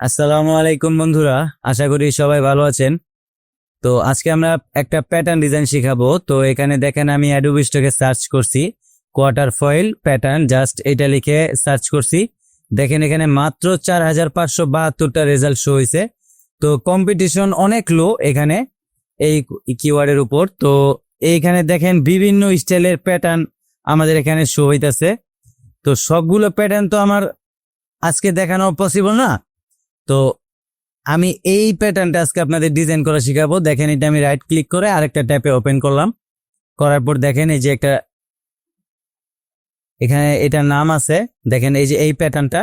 আসসালামু আলাইকুম বন্ধুরা, আশা করি সবাই ভালো আছেন। তো আজকে আমরা একটা প্যাটার্ন ডিজাইন শিখাবো। তো এখানে দেখেন আমি অ্যাডোবি স্টকে সার্চ করছি কোয়ার্টার ফয়েল প্যাটার্ন জাস্ট এটা লিখে সার্চ করছি। দেখেন এখানে মাত্র চার হাজার পাঁচশো বাহাত্তরটা রেজাল্ট শো হয়েছে তো কম্পিটিশন অনেক লো এখানে, এই কিওয়ার্ডের উপর। তো এইখানে দেখেন বিভিন্ন স্টাইলের প্যাটার্ন আমাদের এখানে শো হইতাছে। তো সবগুলো প্যাটার্ন তো আমার আজকে দেখানো পসিবল না। তো আমি এই প্যাটার্নটা আজকে আপনাদের ডিজাইন করা শিখাবো। দেখেন এটা আমি রাইট ক্লিক করে আরেকটা ট্যাপে ওপেন করলাম। করার পর দেখেন এই যে একটা এখানে এটার নাম আছে। দেখেন এই যে এই প্যাটার্নটা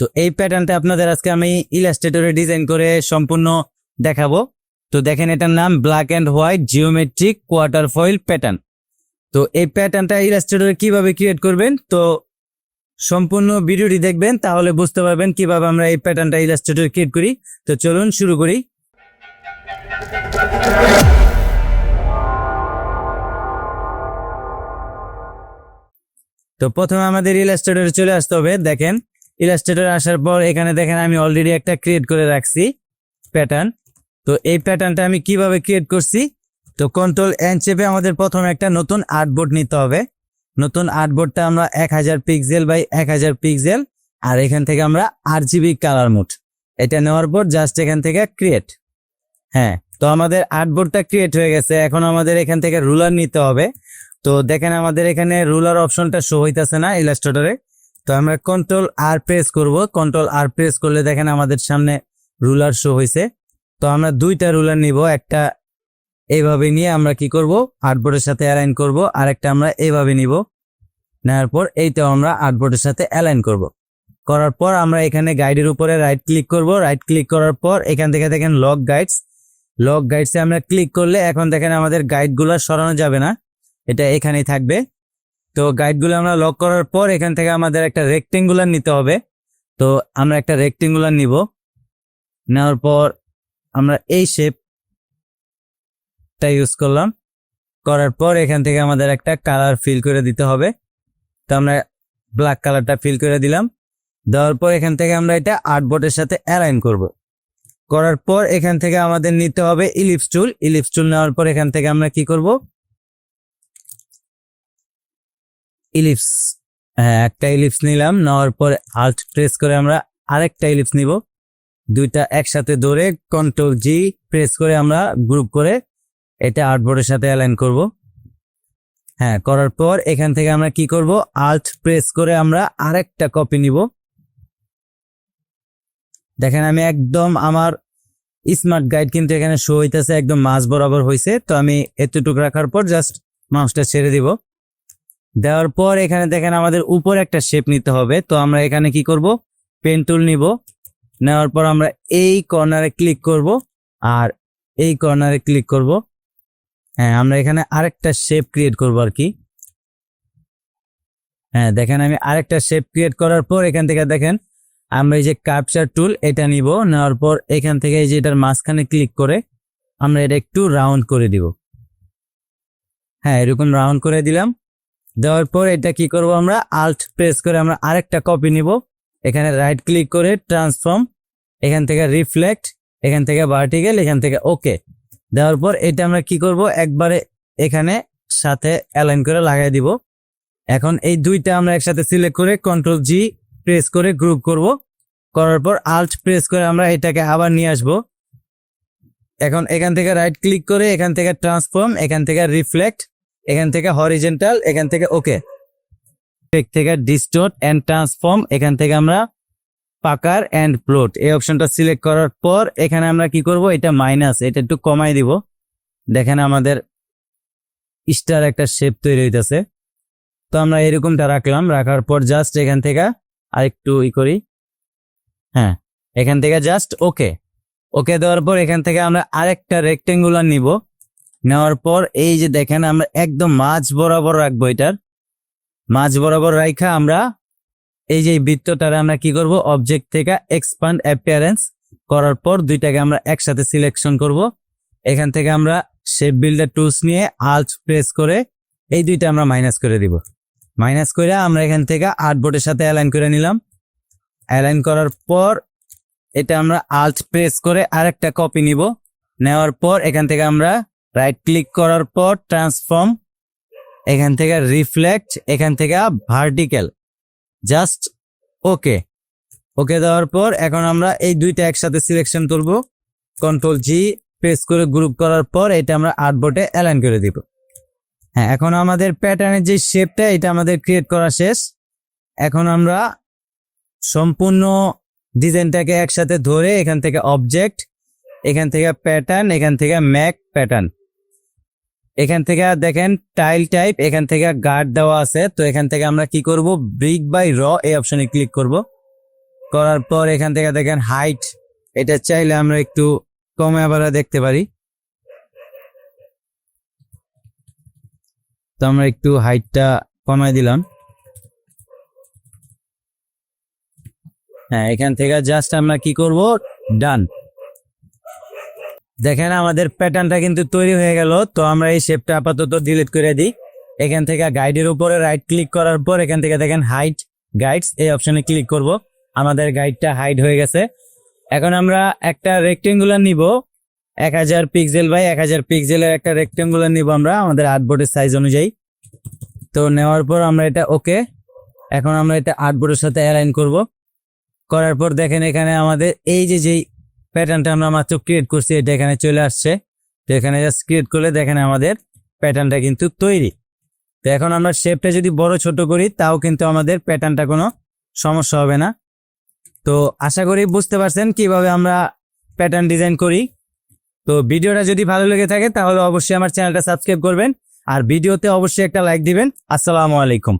তো এই প্যাটার্নটা আপনাদের আজকে আমি ইলাস্ট্রেটরে ডিজাইন করে সম্পূর্ণ দেখাবো। তো দেখেন এটার নাম black and white geometric quarter foil pattern তো এই প্যাটার্নটা ইলাস্ট্রেটরে কীভাবে ক্রিয়েট করবেন? তো সম্পূর্ণ ভিডিওটি দেখবেন, তাহলে বুঝতে পারবেন কীভাবে আমরা এই প্যাটার্নটা ইলাস্ট্রেটর ক্রিয়েট করি। তো চলুন শুরু করি। তো প্রথমে আমাদের ইলাস্ট্রেটরে চলে আসতে হবে। দেখেন ইলাস্ট্রেটর আসার পর এখানে দেখেন আমি অলরেডি একটা ক্রিয়েট করে রাখছি প্যাটার্ন তো এই প্যাটার্নটা আমি কীভাবে ক্রিয়েট করছি? তো কন্ট্রোল এন চেপে আমাদের প্রথমে একটা নতুন আর্টবোর্ড নিতে হবে। নতুন আর্টবোর্ডটা আমরা এক হাজার পিক্সেল বাই এক হাজার পিক্সেল, আর এখান থেকে আমরা আট জিবি কালার মোড। এটা নেওয়ার পর জাস্ট এখান থেকে ক্রিয়েট হ্যাঁ তো আমাদের আর্টবোর্ডটা ক্রিয়েট হয়ে গেছে। এখন আমাদের এখান থেকে রুলার নিতে হবে। তো দেখেন আমাদের এখানে রুলার অপশনটা শো হইতাছে না ইলাস্ট্রেটরে তো আমরা কন্ট্রোল আর প্রেস করব। কন্ট্রোল আর প্রেস করলে দেখেন আমাদের সামনে রুলার শো হয়েছে তো আমরা দুইটা রুলার নিব। একটা এইভাবে নিয়ে আমরা কি করব? আর্টবোর্ডের সাথে অ্যালাইন করব। আর একটা আমরা এইভাবে নিব। নেওয়ার পর এইটাও আমরা আর্টবোর্ডের সাথে অ্যালাইন করব। করার পর আমরা এখানে গাইডের উপরে রাইট ক্লিক করব। রাইট ক্লিক করার পর এখান থেকে দেখেন লক গাইডস লক গাইডসে আমরা ক্লিক করলে এখন দেখেন আমাদের গাইডগুলো সরানো যাবে না। এটা এখানেই থাকবে। তো গাইডগুলো আমরা লক করার পর এখান থেকে আমাদের একটা রেক্টেঙ্গুলার নিতে হবে। তো আমরা একটা রেক্টেঙ্গুলার নিব। নেওয়ার পর আমরা এই শেপটা ইউজ করলাম। করার পর এখান থেকে আমাদের একটা কালার ফিল করে দিতে হবে। তো আমরা ব্ল্যাক কালারটা ফিল করে দিলাম। দেওয়ার পর এখান থেকে আমরা এটা আর্টবোর্ডের সাথে অ্যালাইন করব। করার পর এখান থেকে আমাদের নিতে হবে ইলিপস টুল ইলিপস টুল নেওয়ার পর এখান থেকে আমরা কি করব? ইলিপস হ্যাঁ একটা ইলিপস নিলাম। নেওয়ার পর আল্ট প্রেস করে আমরা আরেকটা ইলিপস নিব। দুইটা একসাথে ধরে কন্ট্রোল জি প্রেস করে আমরা গ্রুপ করে এটা আর্টবোর্ডের সাথে অ্যালাইন করব। হ্যাঁ করার পর এখান থেকে আমরা কি করব? আল্ট প্রেস করে আমরা আরেকটা কপি নিব। দেখেন, আমি একদম আমার স্মার্ট গাইড কিন্তু এখানে শো হইতেছে, একদম মাঝ বরাবর হয়েছে তো আমি এতটুকু রাখার পর জাস্ট মাউসটা ছেড়ে দিব। দেওয়ার পর এখানে দেখেন, আমাদের উপর একটা শেপ নিতে হবে। তো আমরা এখানে কি করব? পেন টুল নিব। নেওয়ার পর আমরা এই কর্নারে ক্লিক করব। আর এই কর্নারে ক্লিক করব। হ্যাঁ আমরা এখানে আরেকটা শেপ ক্রিয়েট করব আর কি। হ্যাঁ দেখেন আমি আরেকটা শেপ ক্রিয়েট করার পর এখান থেকে দেখেন, আমরা এই যে কাপচার টুল এটা নিব, নেওয়ার পর এখান থেকে এই যে এটার মাঝখানে ক্লিক করে আমরা এটা একটু রাউন্ড করে দিব। হ্যাঁ এরকম রাউন্ড করে দিলাম। দেওয়ার পর এটা কি করব আমরা? আল্ট প্রেস করে আমরা আরেকটা কপি নিব। এখানে রাইট ক্লিক করে ট্রান্সফর্ম এখান থেকে রিফ্লেক্ট এখান থেকে ভার্টিক্যাল এখান থেকে ওকে দেওয়ার পর এটা আমরা কি করব? একবারে এখানে সাথে অ্যালাইন করে লাগাই দিব। এখন এই দুইটা আমরা একসাথে সিলেক্ট করে কন্ট্রোল জি প্রেস করে গ্রুপ করব। করার পর আল্ট প্রেস করে আমরা এটাকে আবার নিয়ে আসব। এখন এখান থেকে রাইট ক্লিক করে এখান থেকে ট্রান্সফর্ম এখান থেকে রিফ্লেক্ট এখান থেকে হরিজেন্টাল এখান থেকে ওকে থেকে ডিস্টোট অ্যান্ড ট্রান্সফর্ম এখান থেকে আমরা পাকার অ্যান্ড প্লট এই অপশনটা সিলেক্ট করার পর এখানে আমরা কি করব? এটা মাইনাস এটা একটু কমাই দিব। দেখেন আমাদের স্টার একটা শেপ তৈরি হইতেছে। তো আমরা এরকমটা রাখলাম, রাখার পর জাস্ট এখান থেকে আরেকটু ই করি। হ্যাঁ এখান থেকে জাস্ট ওকে ওকে দেওয়ার পর এখান থেকে আমরা আরেকটা রেক্টেঙ্গুলার নিব। নেওয়ার পর এই যে দেখেন আমরা একদম মাঝ বরাবর রাখব এটার। মাঝ বরাবর রাখা আমরা এই যে বৃত্তটারে আমরা কি করব? অবজেক্ট থেকে এক্সপান্ড অ্যাপিয়ারেন্স করার পর দুইটাকে আমরা একসাথে সিলেকশন করব। এখান থেকে আমরা শেপ বিল্ডার টুলস নিয়ে আল্ট প্রেস করে এই দুইটা আমরা মাইনাস করে দিব। মাইনাস করে আমরা এখান থেকে আর্টবোর্ডের সাথে অ্যালাইন করে নিলাম। অ্যালাইন করার পর এটা আমরা আল্ট প্রেস করে আরেকটা কপি নিব। নেওয়ার পর এখান থেকে আমরা রাইট ক্লিক করার পর ট্রান্সফর্ম এখান থেকে রিফ্লেক্ট এখান থেকে ভার্টিক্যাল জাস্ট ওকে ওকে দেওয়ার পর এখন আমরা এই দুইটা একসাথে সিলেকশন করব কন্ট্রোল জি প্রেস করে গ্রুপ করার পর এটা আমরা আর্টবোর্ডে অ্যালাইন করে দিব। হ্যাঁ এখন আমাদের প্যাটার্নের যে শেপটা এটা আমাদের ক্রিয়েট করা শেষ। এখন আমরা সম্পূর্ণ ডিজাইনটাকে একসাথে ধরে এখান থেকে অবজেক্ট এখান থেকে প্যাটার্ন এখান থেকে ম্যাক প্যাটার্ন এখান থেকে দেখেন টাইল টাইপ এখান থেকে গার্ড দেওয়া আছে। তো এখান থেকে আমরা কি করব? ব্রিক বাই র এই অপশনে ক্লিক করব। করার পর এখান থেকে দেখেন হাইট এটা চাইলে আমরা একটু কমে আবার দেখতে পারি। তো আমরা একটু হাইটটা কমাই দিলাম। হ্যাঁ এখান থেকে জাস্ট আমরা কি করব? ডান দেখেন আমাদের প্যাটার্নটা কিন্তু তৈরি হয়ে গেল। তো আমরা এই শেপটা আপাতত ডিলিট করে দিই। এখান থেকে গাইডের উপরে রাইট ক্লিক করার পর এখান থেকে দেখেন হাইট গাইডস এই অপশনে ক্লিক করব। আমাদের গাইডটা হাইট হয়ে গেছে। এখন আমরা একটা রেক্টেঙ্গুলার নিব। এক হাজার পিক্সেল বাই এক হাজার পিক্সেলের একটা রেক্টেঙ্গুলার নিব আমরা, আমাদের আর্টবোর্ডের সাইজ অনুযায়ী। তো নেওয়ার পর আমরা এটা ওকে এখন আমরা এটা আর্টবোর্ডের সাথে অ্যালাইন করব। করার পর দেখেন এখানে আমাদের এই যে যেই প্যাটার্নটা আমরা মাত্র ক্রিয়েট করছি, এটা এখানে চলে আসছে। তো এখানে জাস্ট ক্রিয়েট করলে দেখেন আমাদের প্যাটার্নটা কিন্তু তৈরি। তো এখন আমরা শেপটা যদি বড় ছোট করি, তাও কিন্তু আমাদের প্যাটার্নটা কোনো সমস্যা হবে না। তো আশা করি বুঝতে পারছেন কীভাবে আমরা প্যাটার্ন ডিজাইন করি। তো ভিডিওটা যদি ভালো লেগে থাকে, তাহলে অবশ্যই আমার চ্যানেলটা সাবস্ক্রাইব করবেন। আর ভিডিওতে অবশ্যই একটা লাইক দিবেন। আসসালামু আলাইকুম।